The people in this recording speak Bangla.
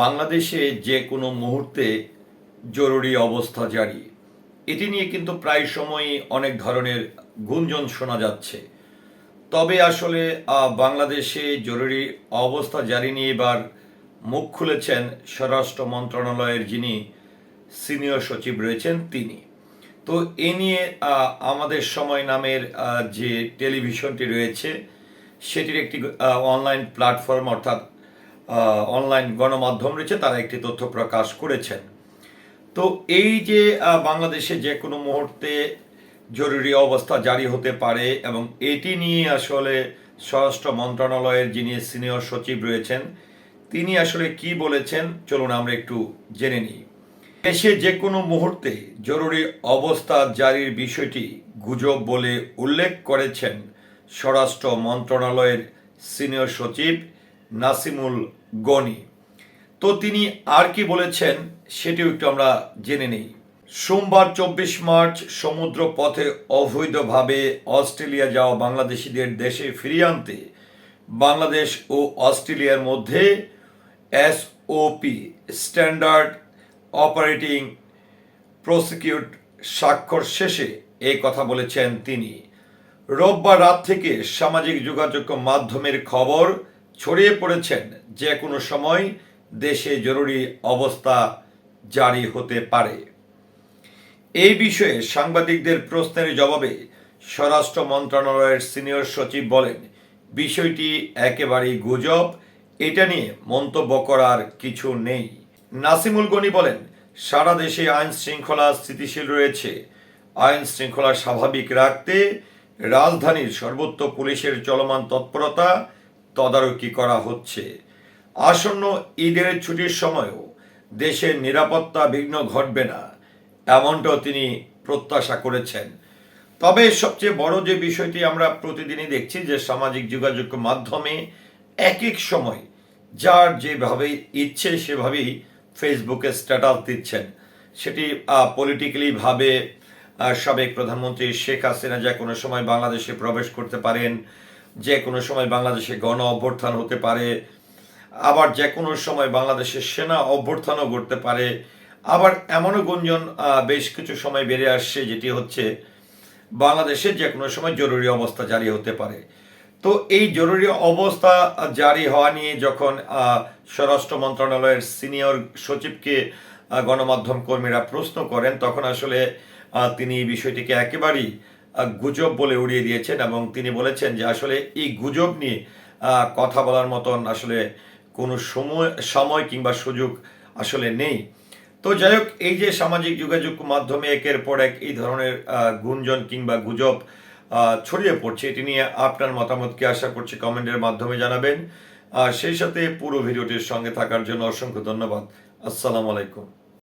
বাংলাদেশে যে কোনো মুহূর্তে জরুরি অবস্থা জারি। এটি নিয়ে কিন্তু প্রায় সময়ই অনেক ধরনের গুঞ্জন শোনা যাচ্ছে। তবে আসলে বাংলাদেশে জরুরি অবস্থা জারি নিয়ে এবার মুখ খুলেছেন স্বরাষ্ট্র মন্ত্রণালয়ের যিনি সিনিয়র সচিব রয়েছেন তিনি। তো এ নিয়ে আমাদের সময় নামের যে টেলিভিশনটি রয়েছে, সেটির একটি অনলাইন প্ল্যাটফর্ম অর্থাৎ অনলাইন গণমাধ্যম রয়েছে, তারা একটি তথ্য প্রকাশ করেছেন। তো এই যে বাংলাদেশে যে কোনো মুহূর্তে জরুরি অবস্থা জারি হতে পারে এবং এটি নিয়ে আসলে স্বরাষ্ট্র মন্ত্রণালয়ের যিনি সিনিয়র সচিব রয়েছেন, তিনি আসলে কি বলেছেন, চলুন আমরা একটু জেনে নিই। দেশে যে কোনো মুহূর্তে জরুরি অবস্থা জারির বিষয়টি গুজব বলে উল্লেখ করেছেন স্বরাষ্ট্র মন্ত্রণালয়ের সিনিয়র সচিব নাসিমুল গনি। তো তিনি আর কি বলেছেন সেটিও একটু আমরা জেনে নেই। সোমবার চব্বিশ মার্চ সমুদ্র পথে অবৈধভাবে অস্ট্রেলিয়া যাওয়া বাংলাদেশিদের দেশে ফিরিয়ে আনতে বাংলাদেশ ও অস্ট্রেলিয়ার মধ্যে এসওপি স্ট্যান্ডার্ড অপারেটিং প্রসিকিউট স্বাক্ষর শেষে এই কথা বলেছেন তিনি। রোববার রাত থেকে সামাজিক যোগাযোগ মাধ্যমের খবর ছড়িয়ে পড়েছেন যে কোনো সময় দেশে জরুরি অবস্থা জারি হতে পারে। এই বিষয়ে সাংবাদিকদের প্রশ্নের জবাবে স্বরাষ্ট্র মন্ত্রণালয়ের সিনিয়র সচিব বলেন, বিষয়টি একেবারেই গুজব, এটা নিয়ে মন্তব্য করার কিছু নেই। নাসিমুল গনি বলেন, সারা দেশে আইন শৃঙ্খলা স্থিতিশীল রয়েছে। আইন শৃঙ্খলা স্বাভাবিক রাখতে রাজধানীর সর্বোচ্চ পুলিশের চলমান তৎপরতা তদারকি করা হচ্ছে। আসন্ন ঈদের ছুটির সময়ও দেশের নিরাপত্তা বিঘ্ন ঘটবে না এমনটাও তিনি প্রত্যাশা করেছেন। তবে সবচেয়ে বড় যে বিষয়টি আমরা প্রতিদিনই দেখছি যে সামাজিক যোগাযোগ মাধ্যমে এক এক সময় যার যেভাবে ইচ্ছে সেভাবেই ফেসবুকে স্ট্যাটাস দিচ্ছেন। সেটি পলিটিক্যালি ভাবে আহ, সাবেক প্রধানমন্ত্রী শেখ হাসিনা যা কোনো সময় বাংলাদেশে প্রবেশ করতে পারেন যে কোনো সময় বাংলাদেশে গণ অভ্যর্থান হতে পারে, আবার যে কোনো সময় বাংলাদেশের সেনা অভ্যর্থানও ঘটতে পারে। আবার এমনও গুঞ্জন বেশ কিছু সময় বেড়ে আসছে যেটি হচ্ছে বাংলাদেশে যে কোনো সময় জরুরি অবস্থা জারি হতে পারে। তো এই জরুরি অবস্থা জারি হওয়া নিয়ে যখন স্বরাষ্ট্র মন্ত্রণালয়ের সিনিয়র সচিবকে গণমাধ্যম কর্মীরা প্রশ্ন করেন, তখন আসলে তিনি এই বিষয়টিকে একেবারেই গুজব বলে উড়িয়ে দিয়েছেন এবং তিনি বলেছেন যে আসলে এই গুজব নিয়ে কথা বলার মতন আসলে কোনো সময় সময় কিংবা সুযোগ আসলে নেই। তো যাই হোক, এই যে সামাজিক যোগাযোগ মাধ্যমে একের পর এক এই ধরনের গুঞ্জন কিংবা গুজব ছড়িয়ে পড়ছে, এটি নিয়ে আপনার মতামতকে আশা করছি কমেন্টের মাধ্যমে জানাবেন। আর সেই সাথে পুরো ভিডিওটির সঙ্গে থাকার জন্য অসংখ্য ধন্যবাদ। আসসালামু আলাইকুম।